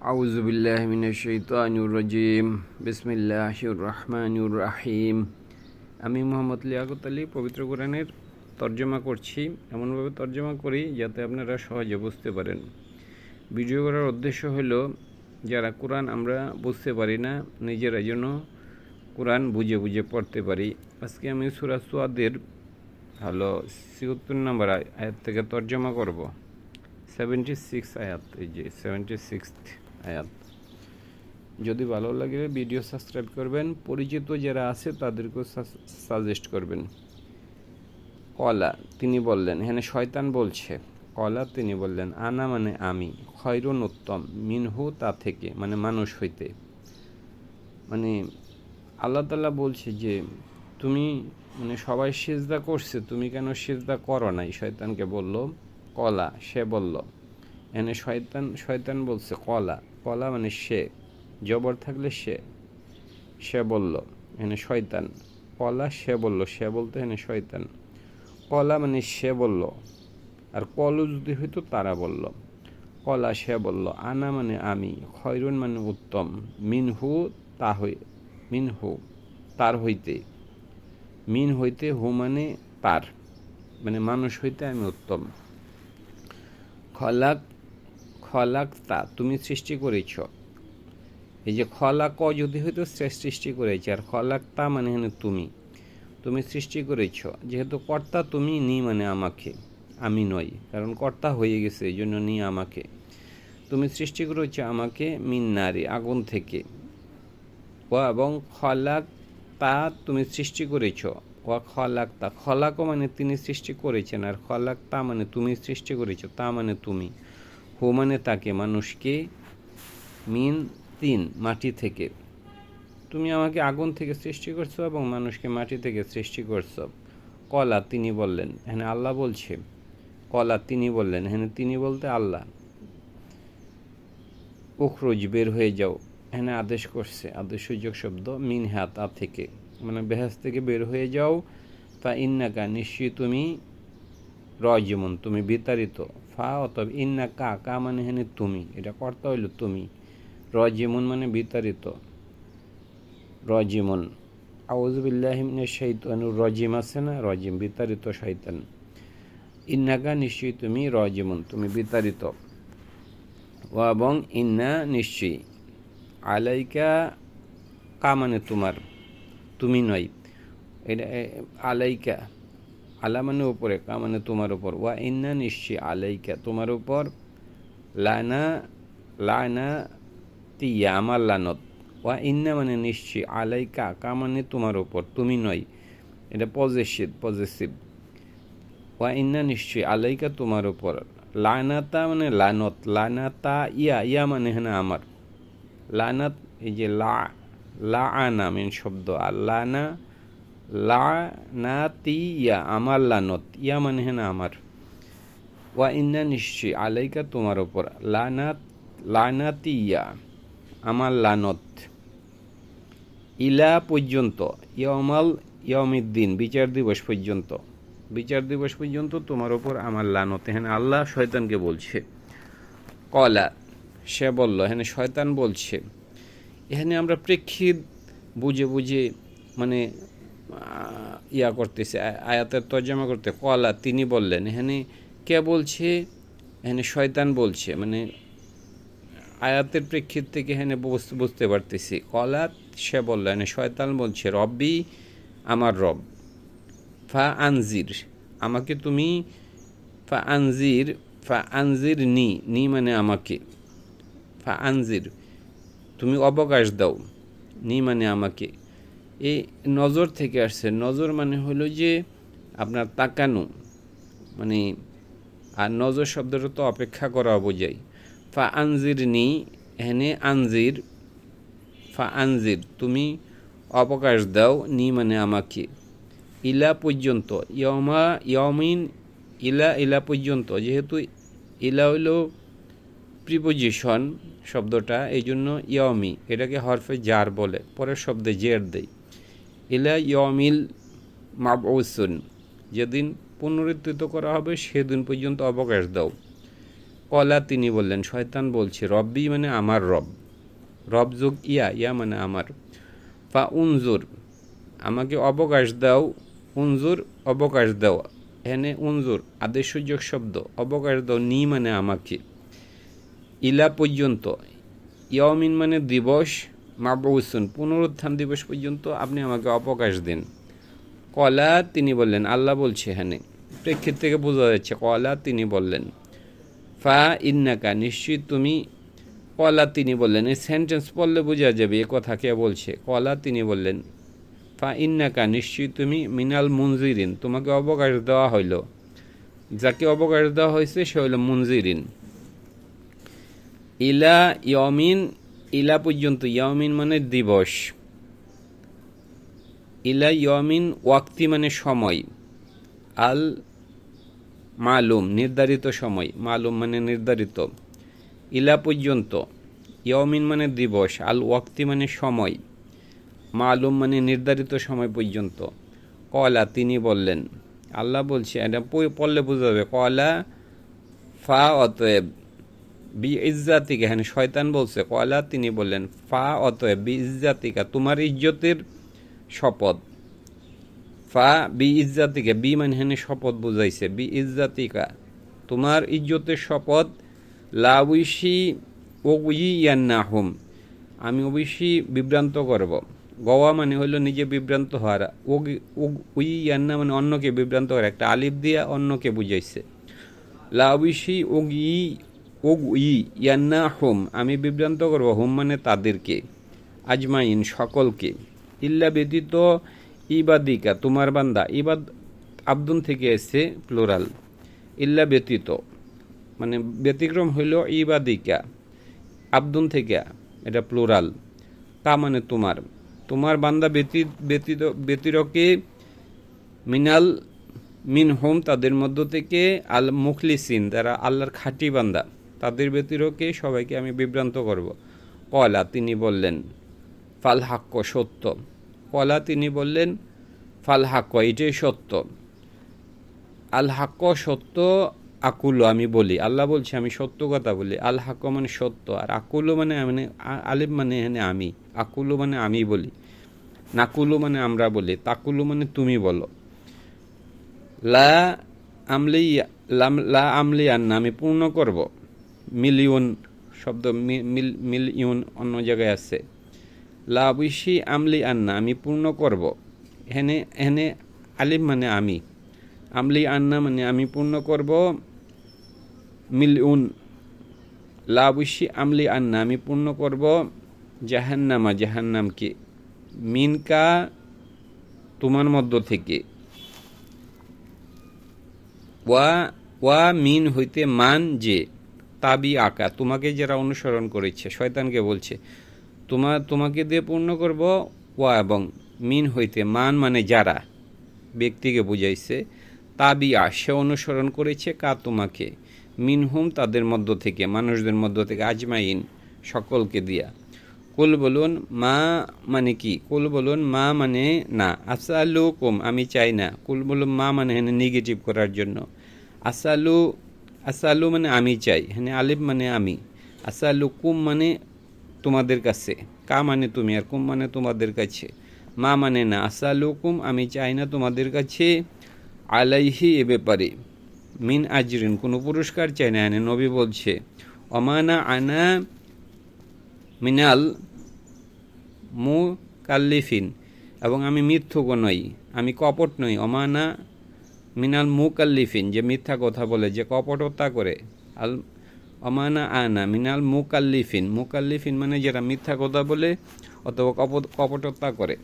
أعوذ بالله من الشيطان الرجيم بسم الله الرحمن الرحيم আমি মোহাম্মদ লিয়াকত আলী পবিত্র কোরআনের তর্জমা করছি এমনভাবে তর্জমা করি যাতে আপনারা সহজে বুঝতে পারেন ভিডিও করার উদ্দেশ্য হলো যারা কোরআন আমরা বুঝতে পারি না নিজেরা যেন কোরআন বুঝে বুঝে পড়তে পারি আজকে আমি সুরা সুয়াদের হলো ছিয়াত্তর নম্বর আয়াত থেকে তর্জমা করব সেভেন্টি সিক্স আয়াত এই যে সেভেন্টি সিক্স আয়াত। যদি ভালো লাগে ভিডিও সাবস্ক্রাইব করবেন। পরিচিত যারা আছে, তাদেরকেও সাজেস্ট করবেন। কলা, তিনি বললেন হ্যাঁ শয়তান বলছে। কলা, তিনি বললেন, আনা মানে আমি, খয়রুন উত্তম, মিনহু তা থেকে মানে মানুষ হইতে। মানে আল্লাহ তাল্লাহ বলছে যে, তুমি মানে সবাই সেজদা করছে, তুমি কেন সেজদা করো নাই? শয়তানকে বলল, কলা, সে বলল এনে শয়তান শয়তান বলছে, কলা। কলা মানে সে। জবর থাকলে সে। সে বলল। এনে শয়তান। কলা? সে বলল। সে বলতে এনে শয়তান। কলা মানে সে বলল। আর কলু যদি হইতো, তারা বলল। কলা সে বলল। আনা মানে আমি। খয়রুন মানে উত্তম। মিনহু তা হই মিনহু তার হইতে। মিন হইতে হু মানে তার। মানে মানুষ হইতে আমি উত্তম। খলাক খলাক তা তুমি সৃষ্টি করেছ। এই যে খলাক যদি হয়তো সৃষ্টি করেছে, আর খলাক তা মানে হেন তুমি। তুমি সৃষ্টি করেছ। যেহেতু কর্তা তুমি, নি মানে আমাকে। আমি নই, কারণ কর্তা হয়ে গেছে, এই জন্য নি আমাকে। তুমি সৃষ্টি করেছ আমাকে মিন নারী, আগুন থেকে। ও এবং খলাক তা তুমি সৃষ্টি করেছ। ও খলাক তা খলাকও মানে তিনি সৃষ্টি করেছেন, আর খলাক তা মানে তুমি সৃষ্টি করেছ, তা মানে তুমি। হু মানে তাকে মানুষকে মিন তিন, মাটি থেকে। তুমি আমাকে আগুন থেকে সৃষ্টি করছ এবং মানুষকে মাটি থেকে সৃষ্টি করছ। কলা, তিনি বললেন হ্যাঁ আল্লাহ বলছে। কলা, তিনি বললেন হ্যাঁ তিনি বলতে আল্লাহ। উখরুজ, বের হয়ে যাও। হ্যাঁ আদেশ করছে, আদেশ, সুযোগ, শব্দ মিন হ্যা তা থেকে। মানে বেহাস থেকে বের হয়ে যাও। তা ইন্নাকা, নিশ্চয়ই তুমি রজমন, তুমি বিতাড়িত। ফা অতএব, ইন্না কা কা মানে হেনে তুমি। এটা কর্তা হইল তুমি। রজিমুন মানে বিতাড়িত। রজিমুন। আউজবিল্লাহিমিনের শৈতানু রজিম আছে না? রজিম, বিতাড়িত শৈতান ইন্নাকা নিশ্চয়ই তুমি রজিমুন, তুমি বিতাড়িত। এবং ইন্না, নিশ্চয়ই। আলাইকা, কা মানে তোমার। তুমি নয়। এটা আলাইকা। আলা মানে উপরে, কা মানে তোমার উপর। ওয়া ইন্না নিশ্চয় আলাইকা, তোমার উপর লানা লানা তিয়া, আমার লানত। ওয়া ইন্না মানে নিশ্চয় আলাইকা, কা মানে তোমার উপর, তুমি নয়। এটা পজেসিভ পজেসিভ ওয়া ইন্না নিশ্চয় আলাইকা, তোমার উপর। লানাতা মানে লানত লানাতা ইয়া ইয়া মানে হ্যাঁ আমার। লানাত এই যে লা লা আনা মেন শব্দ। আর লানা লা না ইয়া আমার লানত। ইয়া মানে হ্যাঁ আমার। ওয়া ইন্না নিশ্চয় আলাইকা তোমার ওপর। লানাত লানাতি আমার লানত। ইলা পর্যন্ত ইয়মাল ইয়মিদ্দিন বিচার দিবস পর্যন্ত। বিচার দিবস পর্যন্ত তোমার ওপর আমার লানত। হ্যাঁ আল্লাহ শয়তানকে বলছে। কলা, সে বলল হ্যাঁ শয়তান বলছে। এখানে আমরা প্রেক্ষিত বুঝে বুঝে মানে ইয়া করতেছে আয়াতের তর্জমা করতে। কলা, তিনি বললেন, এখানে কে বলছে? এখানে শয়তান বলছে মানে আয়াতের প্রেক্ষিত থেকে এখানে বুঝতে পারতেছি। কলা, সে বলল, এখানে শয়তান বলছে, রব্বি আমার রব ফা আনজির আমাকে তুমি ফা আনজির ফা আনজির নি নি মানে আমাকে ফা আনজির তুমি অবকাশ দাও, নি মানে আমাকে। এই নজর থেকে আসছে। নজর মানে হলো যে আপনার তাকানো। মানে আর নজর শব্দটা তো অপেক্ষা করা বোঝায় ফা আনজির নি হেনে আনজির, ফা আনজির, তুমি অবকাশ দাও নি মানে আমাকে। ইলা পর্যন্ত, ইয়মা, ইয়মিন, ইলা ইলা পর্যন্ত, যেহেতু ইলা হইল প্রিপোজিশন শব্দটা এই জন্য ইয়মি, এটাকে হরফে জার বলে, পরের শব্দে জের দেয় ইলা ইয়মিল মাবউসুন, যেদিন পুনরুত্থিত করা হবে সেদিন পর্যন্ত অবকাশ দাও। কলা তিনি বললেন, শয়তান বলছে, রব্বি মানে আমার রব। রব যোগ ইয়া ইয়া মানে আমার। ফা উনজুর, আমাকে অবকাশ দাও, উনজুর, অবকাশ দাও। এনে উনজুর, আদেশ সুযোগ শব্দ, অবকাশ দাও, নি মানে আমাকে। ইলা পর্যন্ত ইয়মিন মানে দিবস মাবউসুন, পুনরুত্থান দিবস পর্যন্ত আপনি আমাকে অবকাশ দিন। কলা, তিনি বললেন, আল্লাহ বলছে এখানে। প্রেক্ষিত থেকে বোঝা যাচ্ছে, কলা, তিনি বললেন। ফা ইন্নাকা নিশ্চয়ই তুমি, কলা, তিনি বললেন। এই সেন্টেন্স পড়লে বোঝা যাবে, এ কথা কে বলছে? কলা, তিনি বললেন, ফা ইন্নাকা নিশ্চয়ই তুমি, মিনাল মুনজিরিন, তোমাকে অবকাশ দেওয়া হইল। যাকে অবকাশ দেওয়া হয়েছে, সে হইল মুনজিরিন। ইলা ইয়মিন ইলা পর্যন্ত ইয়মিন মানে দিবস। ইলা ইয়মিন ওয়াক্তি মানে সময়। আল মালুম, নির্ধারিত সময়। মালুম মানে নির্ধারিত। ইলা পর্যন্ত ইয়মিন মানে দিবস, আল ওয়াক্তি মানে সময়। মালুম মানে নির্ধারিত সময় পর্যন্ত। কলা, তিনি বললেন, আল্লাহ বলছে, এটা পড়লে বোঝা যাবে, কলা ফা অতএব। বি ইজ্জাতিকা হ্যাঁ শয়তান বলছে কয়লা তিনি বললেন, ফা অতএব বি ইজ্জাতিকা তোমার ইজ্জতের শপথ। ফা বি ইজ্জাতিকা বি মানে হেনে শপথ বুঝাইছে। বি ইজ্জাতিকা তোমার ইজ্জতের শপথ লাউইসি ও ইয়ান্না হুম আমি অবশ্যই বিভ্রান্ত করব। গওয়া মানে হলো নিজে বিভ্রান্ত হওয়ার ও উই ইয়ান্না মানে অন্যকে বিভ্রান্ত করা, একটা আলিফ দিয়া অন্যকে বুঝাইছে। লাউইসি ও ই ও ই ইয়ান্না হোম, আমি বিভ্রান্ত করব হোম মানে তাদেরকে, আজমাইন সকলকে। ইল্লা ব্যতীত ইবাদিকা, তোমার বান্দা, ইবাদ আব্দুন থেকে এসছে প্লোরাল ইল্লা ব্যতীত মানে ব্যতিক্রম হইল ইবাদিকা, আব্দুন থেকে, এটা প্লোরাল তা মানে তোমার। তোমার বান্দা ব্যতীত ব্যতীত, ব্যতিরকে মিনাল মিন হোম তাদের মধ্য থেকে আল মুখলিসিন তারা আল্লাহর খাঁটি বান্দা। তাদের ব্যতিরকে সবাইকে আমি বিভ্রান্ত করব। কলা, তিনি বললেন, ফাল হাক্য সত্য। কলা, তিনি বললেন, ফাল হাক্য এটাই সত্য। আল হাক্য সত্য, আকুলো, আমি বলি। আল্লাহ বলছে, আমি সত্য কথা বলি। আল হাক্য মানে সত্য। আর আকুলো মানে মানে আ- আলিফ মানে এখানে আমি। আকুলো মানে আমি বলি। নাকুলো মানে আমরা বলি। তাকুলো মানে তুমি বলো। লা আমলি লা আমলি আন্না, আমি পূর্ণ করব। মিলিয়ন শব্দ মিল, মিলিয়ন অন্য জায়গায় আছে। লা বিশি আমলি আন্না, আমি পূর্ণ করব। এখানে এখানে আলিম মানে আমি। আমলি আন্না মানে আমি পূর্ণ করব। মিলিয়ন, লা বিশি আমলি আন্না, আমি পূর্ণ করব। জাহান্নামা জাহান্নামকে মিনকা তোমার মধ্য থেকে। ওয়া ওয়া মিন হইতে মান যে। তাবি আঁকা, তোমাকে যারা অনুসরণ করেছে, শয়তানকে বলছে, তোমা, তোমাকে দিয়ে পূর্ণ করব ওয়া এবং মিন হইতে মান মানে যারা ব্যক্তিকে বুঝাইছে, তাবি আ, সে অনুসরণ করেছে কা তোমাকে, মিন মিনহুম তাদের মধ্য থেকে, মানুষদের মধ্য থেকে, আজমাইন সকলকে দিয়া। কুল বলুন, মা মানে কি? কুল বলুন, মা মানে না। আসালু কুম আমি চাই না। কুল বলুন, মা মানে নেগেটিভ করার জন্য। আসালু আসালু মানে আমি চাই হ্যাঁ আলিফ মানে আমি। আসালু কুম মানে তোমাদের কাছে, কা মানে তুমি আর কুম মানে তোমাদের কাছে। মা মানে না, আসালু কুম আমি চাই না তোমাদের কাছে। আলাইহি এ ব্যাপারে, মিন আজরিন, কোনো পুরস্কার চাই না হেনে নবী বলছে, অমানা আনা মিনাল মু কাল্লিফিন এবং আমি মিথ্যুক নই, আমি কপট নই, অমানা মিনাল মু কাল্লিফিন যে মিথ্যা কথা বলে, যে কপটতা করে। আল অমানা আনা, মিনাল মুকাল্লিফিন। মুকাল্লিফিন মানে যারা মিথ্যা কথা বলে অথবা কপট, কপটতা করে।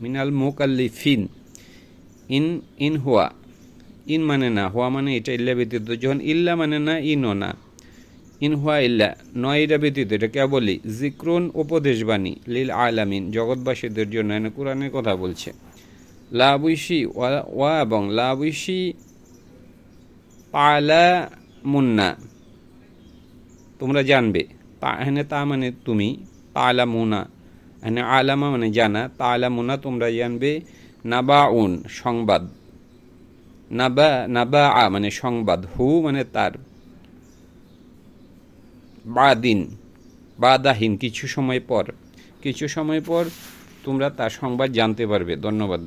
মিনাল মুকাল্লিফিন। ইন ইন হুয়া। ইন মানে না, হুয়া মানে এটা ইল্লা ব্যতীত। যখন ইল্লা মানে না, ইনও না। ইন হুয়া ইল্লা, নয় এটা ব্যতীত। এটা কে বলি জিক্রুন উপদেশবাণী লীল আলামিন, জগৎবাসীদের জন্য। কোরআনের কথা বলছে। লাবুইশি, ওয়া এবং লাবুইশি পালা মুন্না তোমরা জানবে এখানে তা মানে তুমি তালা মুনা এখানে আলামা মানে জানা তালা মুনা তোমরা জানবে নাবা উন সংবাদ। নাবা নাবা আ মানে সংবাদ, হু মানে তার। বাদিন, বাদাহীন, কিছু সময় পর। কিছু সময় পর তোমরা তার সংবাদ জানতে পারবে, ধন্যবাদ।